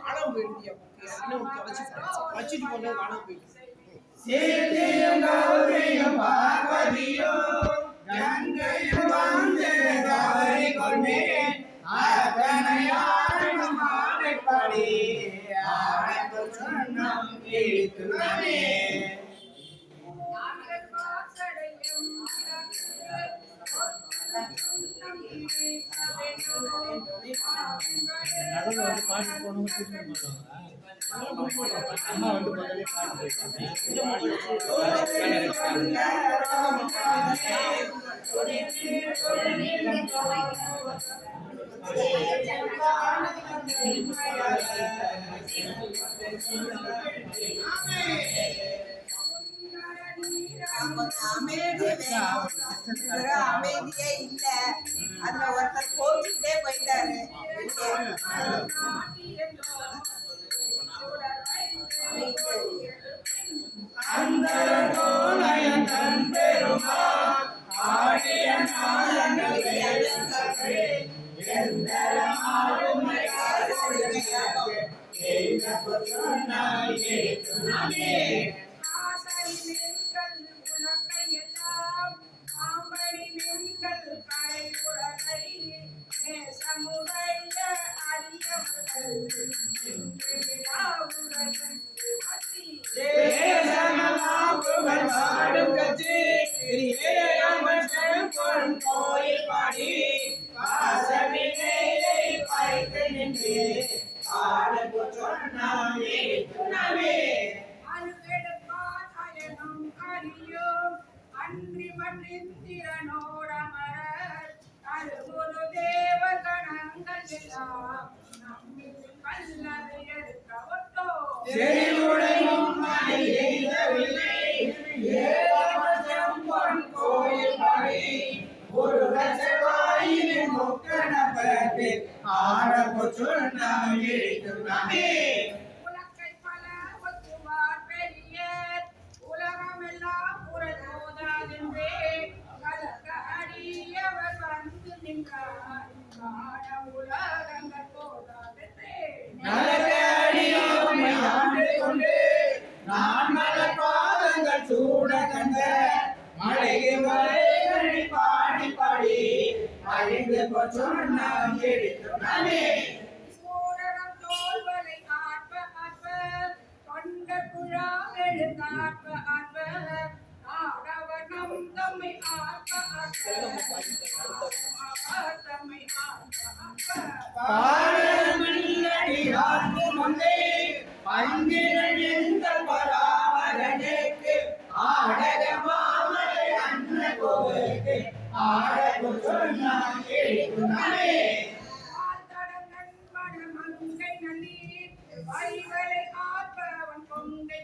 காணாம போயிடுதியா இன்னும் தொலைச்சு வச்சுட்டு கொண்டு காணாம போயிடுச்சு சீதையும் கௌரியும் பார்வதியும் கங்கையும் வந்து கவரி கொண்டேன் அரக்கனையாரும் ஆணைப்படி ஆணைப்பு சொன்னம் கேட்டுள்ளனே நடுவில் வந்து பாட்டு போனவங்க திரும்ப மாட்டாங்க அம்மா வந்து முதல்ல பாட்டு கொஞ்சம் அமைதி வேணும். அமைதியே இல்ல அதுல ஒருத்தர் கோவிச்சுட்டே போயிட்டாரு அந்தரங்கோலயன் தன் பெருமான் ஆடிய செறிவுடையும் மலை எய்தவில்லை, ஏழாம் கோயில் பாடி, முருகன் செவ்வாயினின் முக்கணப்பட்டு, ஆடப்பு சொன்னாய் எழுத்துனமே. உலக்கை நான் மலர் பாதங்கள் சூட கண்ட, மலைக்கு மலைகளை பாடி பாடி, அழிந்து சொன்னாம் எடுத்துனமே. சூரரம் முன்னே, பங்கிரழிந்த பராமரனுக்கு, ஆடக மாமலை அன்ன கோவிலுக்கு, ஆடகு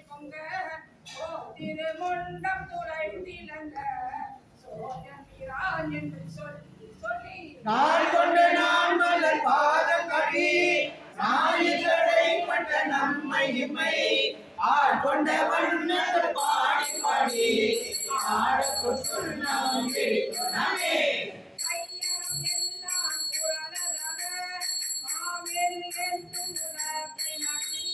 பொங்க ஓ திருமுண்டம் துறை திலங்க சோழன் என்று சொல்லி சொல்லி. நாள் கொண்டு நான் மலர் பாதம் கடி நாயில்களை பட்ட நம்மை இம்மை ஆட்கொண்ட வண்ணங்கள் பாடி பாடி ஆடக்கு சொன்னாம் எடுத்துனமே. ஐயம் எல்லாம் குரலதாக மாவேல் என்றும் நம்மையுமை மாற்றி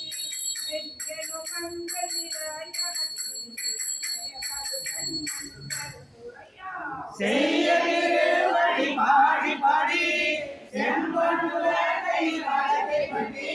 எங்கெனோ பாடி நிறையகற்றி மேகது கண்ணன் கருத்துரையா செய்ய பாடி பாடி செம்பன் உலகை வாழ்க்கை பற்றி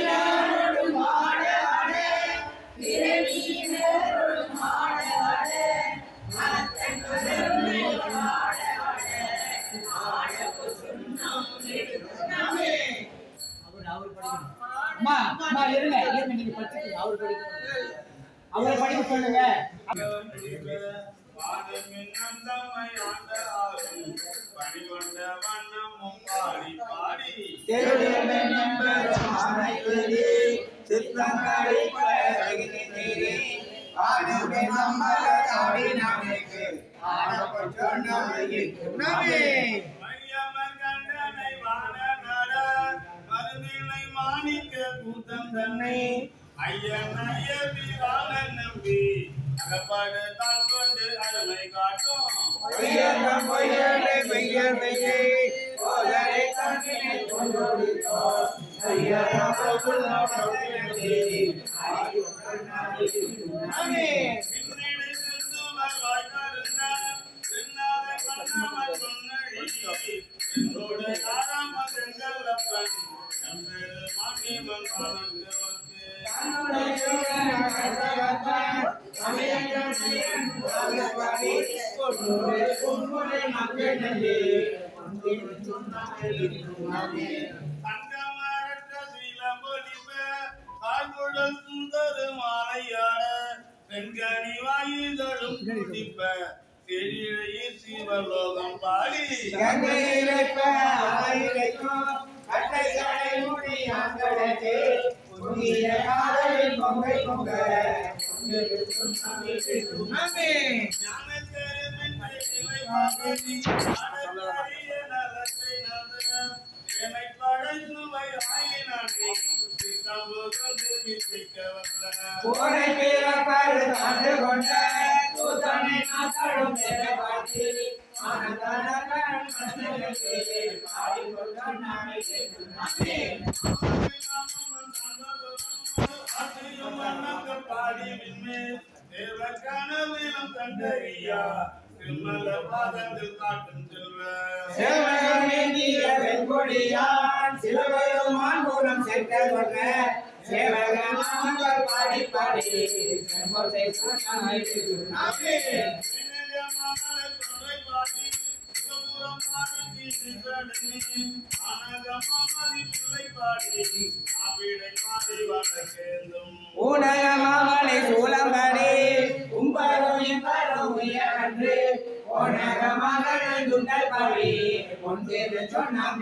அம்மா இருங்க இருங்க நீங்க படிச்சுக்கீங்க அவர் அவரை படிக்க சொல்லுங்க தெருவில் நம்பரும் ஆடப்பட்ட தங்காடி பழகினே மாணிக்க கூத்தம் தன்னை ஐயன் ஐயர் வீராளன் நம்பி. அகப்பாடு அருமை காட்டும். மெய்யே பின்னாத கண்ணமர் சொன்னழி தங்கமரற்ற சீலம்பொலிப்ப, தாய்குழல் சுந்தரு மாலையாட, பெண்கனி வாயுதலும் குடிப்ப, செழிழையில் சிவலோகம் பாடி. போரை பேர பாரு தாண்டு கொண்ட கூத்தனை நாத்தடும் பேர பாட்டி. ஆனந்தனகன் மன்னனுக்கு பாடி கொண்ட நாமே நாமே பாடி தேவக்கனவிலும் கண்டறியா. திருமல பாதத்தில் காட்டும் செல்வ. சேவகமேந்திய வெண்கொடியான் சிலபெருமான் மூலம் சென்ற பாடி பாடி செங்கோட்டை நாமே ஊனக மாமலை சூலம்படி கும்பரோயின் பரவுய கன்று ஓனக மகளை துண்டல் படி ஒன்றேது சொன்னாம்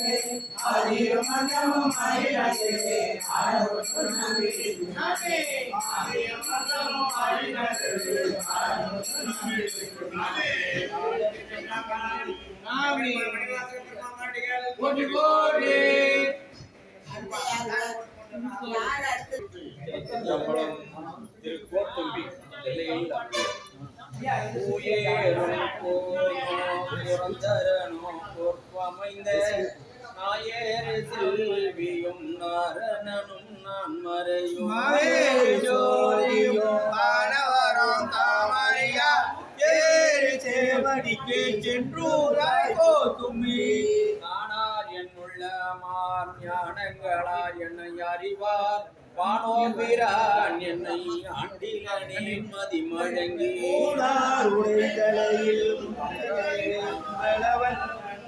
கோத்தம்பி எல்லையில் ஊயேறும் புரந்தரனோ பொற்பமைந்த நாயேறு செல்வியும் நாரணனும் நான் மறையும். மாணவரம் தாமரையா ஏறு சேவடிக்கு சென்றூராய் கோதுமி நானார் என்னுள்ள மார் ஞானங்களார் என்னை அறிவார். வானோபிரான் என்னை ஆண்டிலனே மதி மழங்கி உடைதலையில்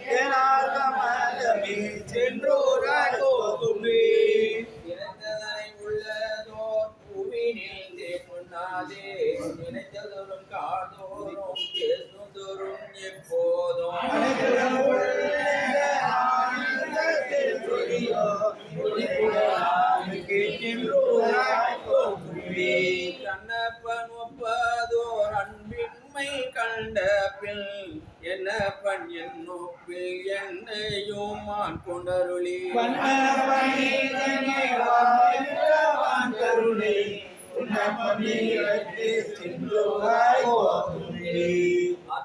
கமலமே சென்றூராய் கோதுமி நினைத்ததனை உள்ளதோர் புவினில் தேமுன்னாதே நினைத்ததொரும் காதோறும் மான் கொண்டருளி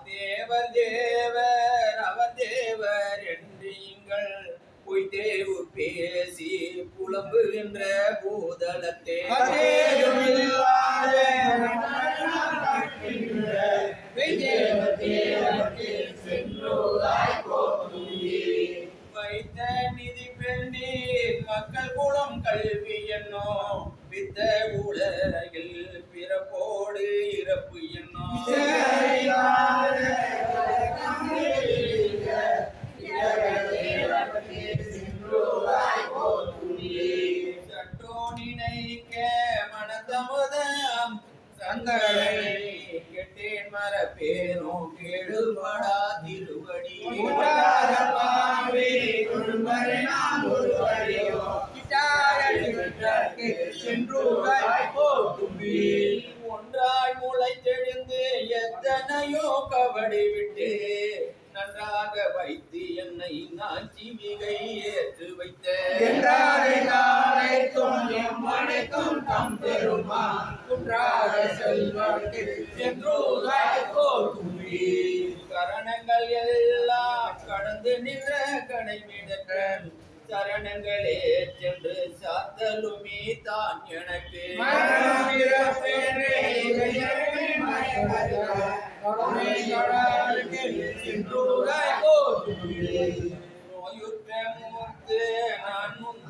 தேவர் தேவர் அவர் தேவர் என்று நீங்கள் பொய் தேவு பேசி புலம்புகின்ற பூதளத்தே ஒன்றாய் முளை தெழுந்து எத்தனையோ கபடி விட்டு நன்றாக வைத்து என்னை நாச்சி மிகை ஏற்று வைத்த. கரணங்கள் எல்லாம் கடந்து நின்ற கடைமிடற்ற சரணங்களே சென்று சாத்தலுமே தான் எனக்கு. நோயுற்ற மூர்த்து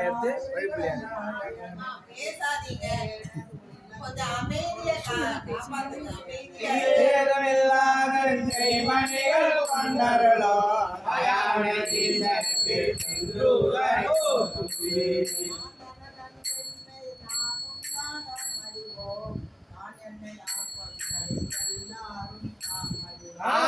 எடுத்து வழிபடியாங்க பேசாதீங்க கொஞ்சம் அமைதியா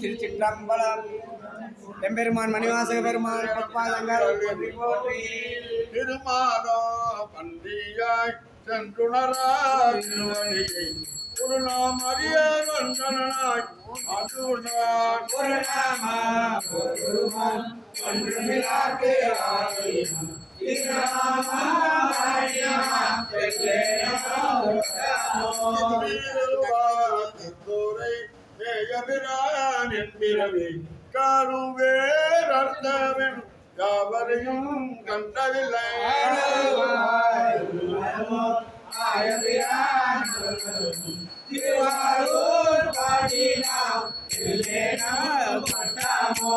திருச்சிற்றம்பலம். எம்பெருமான் மணிவாசக பெருமான் திருமாலோ பன்றியாய் சென்றுணரா திருவடியை ஒரு நாம் அறிய வந்தனாய் அதுனான் ஒரு நாம ஒருவன் ஆயினும் திருநாம அர்த்தவன் யாவரையும் கண்டதில்லை திருவாரூர் இல்லேனா பட்டாமோ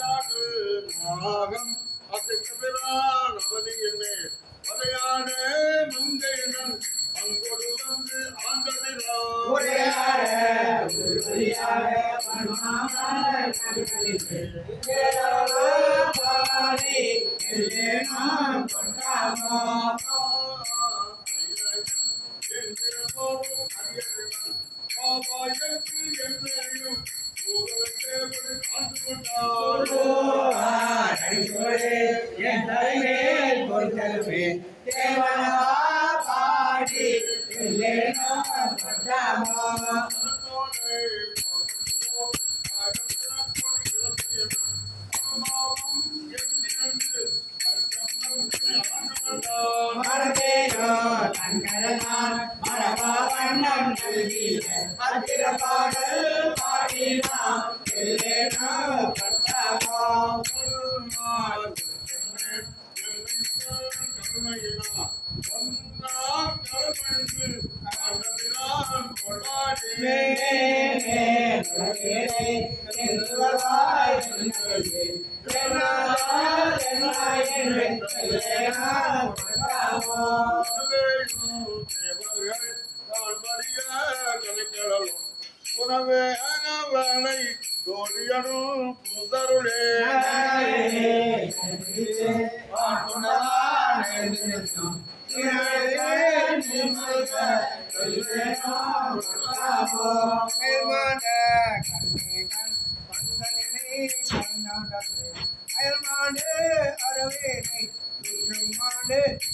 உணவே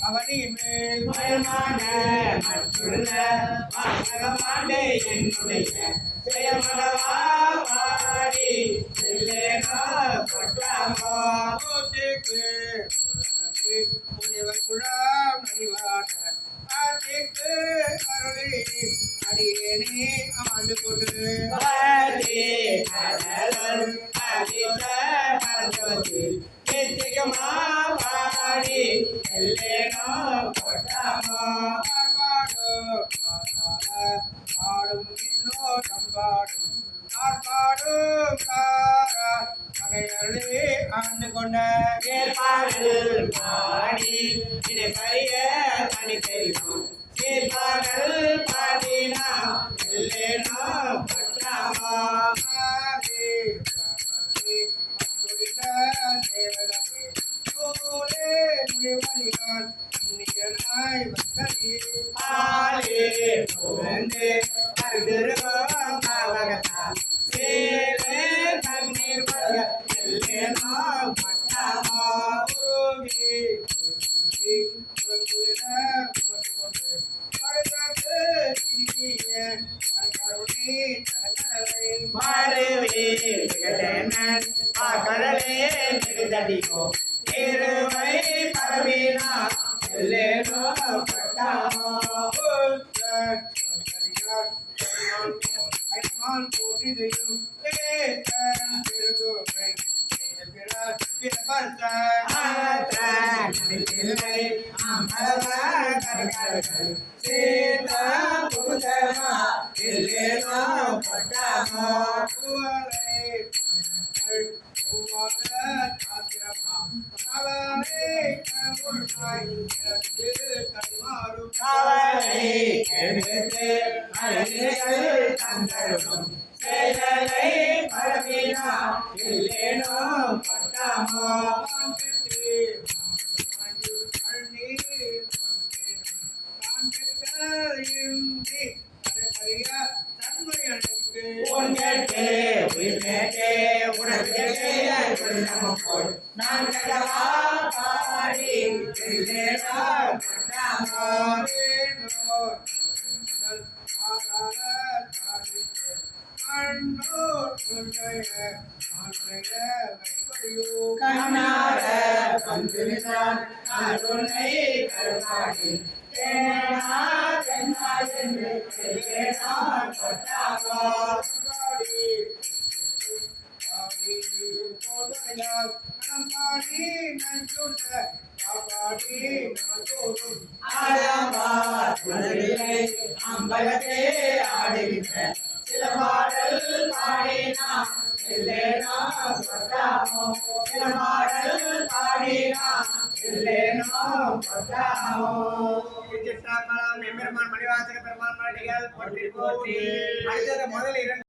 அவனி மேல். மயமான மற்றுள்ள வாசகமாண்டே என்னுடைய ஜெயமலவா பாடி செல்லேனா பட்டாமோ கோட்டிக்கு முனிவர் குழாம் நடிவாட ஆட்டிக்கு அருளி அடியேனே ஆண்டு கொண்டு கடல் அதிக பரஞ்சோதி நித்திகமா பாடி எல்லேனோ பட்டாமோ பாடு பாடும் இன்னோட்டம் பாடும் ஆர்ப்பாடும் காரா மகையளே ஆண்டு கொண்ட வேறுபாடு பாடி இதை பரிய தனி தெரியும் சீர்பாடல் பாடினா இல்லேனா பட்டாமா இருமை அவரை கெடுத்து அழகிகள் தந்தரும் செயலை பரவினா இல்லேனோ பட்டாமோ உன்கட்டே உயிர்கட்டே நான் கடவா பாடி கண்ணார வந்து அம்பலத்தே ஆடுகின்ற சில பாடல் பாடினா சில பாடல் பாடினா. இல்லேனா மணிவாசக பெருமான் அடுத்தது முதல் இரண்டு